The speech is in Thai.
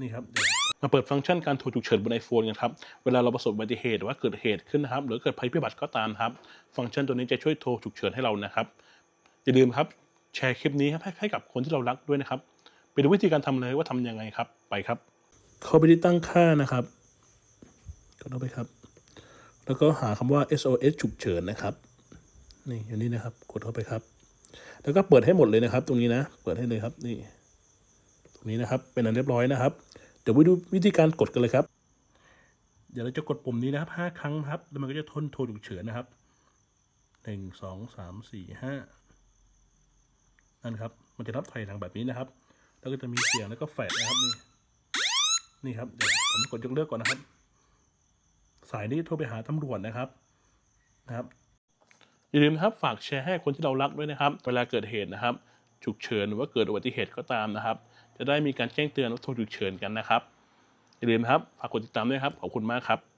นี่ครับเดี๋ยวมาเปิดฟังก์ชันการโทรฉุกเฉินบน iPhone กันครับ เวลาเราประสบอุบัติเหตุหรือว่าเกิดเหตุขึ้นนะครับ หรือเกิดภัยพิบัติก็ตามครับ ฟังก์ชันตัวนี้จะช่วยโทรฉุกเฉินให้เรานะครับ อย่าลืมครับ แชร์คลิปนี้ครับให้ให้กับคนที่เรารักด้วยนะครับ ไปดูวิธีการทำเลยว่าทำยังไงครับ ไปครับ เข้าไปที่ตั้งค่านะครับกดเข้าไปครับ แล้วก็หาคำว่า SOS ฉุกเฉินนะครับ นี่อย่างนี้นะครับ กดเข้าไปครับ แล้วก็เปิดให้หมดเลยนะครับ ตรงนี้นะ เปิดให้เลยครับ นี่ตรง นี้นะครับ เป็นอันเรียบร้อยนะครับ เดี๋ยวไปดูวิธีการกดกันเลยครับ เดี๋ยวเราจะกดปุ่มนี้นะครับห้าครั้งครับ แล้วมันก็จะทนโทรฉุกเฉินนะครับหนึ่งสองสามสี่ห้านั่นครับ มันจะรับถอยหลังแบบนี้นะครับ แล้วก็จะมีเสียงแล้วก็แฟลชนะครับนี่ นี่ครับ เดี๋ยวผมกดยกเลิกก่อนนะครับ สายนี้โทรไปหาตำรวจนะครับ นะครับอย่าลืมครับฝากแชร์ให้คนที่เรารักด้วยนะครับ เวลาเกิดเหตุนะครับฉุกเฉินหรือว่าเกิดอุบัติเหตุก็ตามนะครับ จะได้มีการแจ้งเตือนว่าโทรฉุกเฉินกันนะครับอย่าลืมครับฝากกดติดตามด้วยครับขอบคุณมากครับ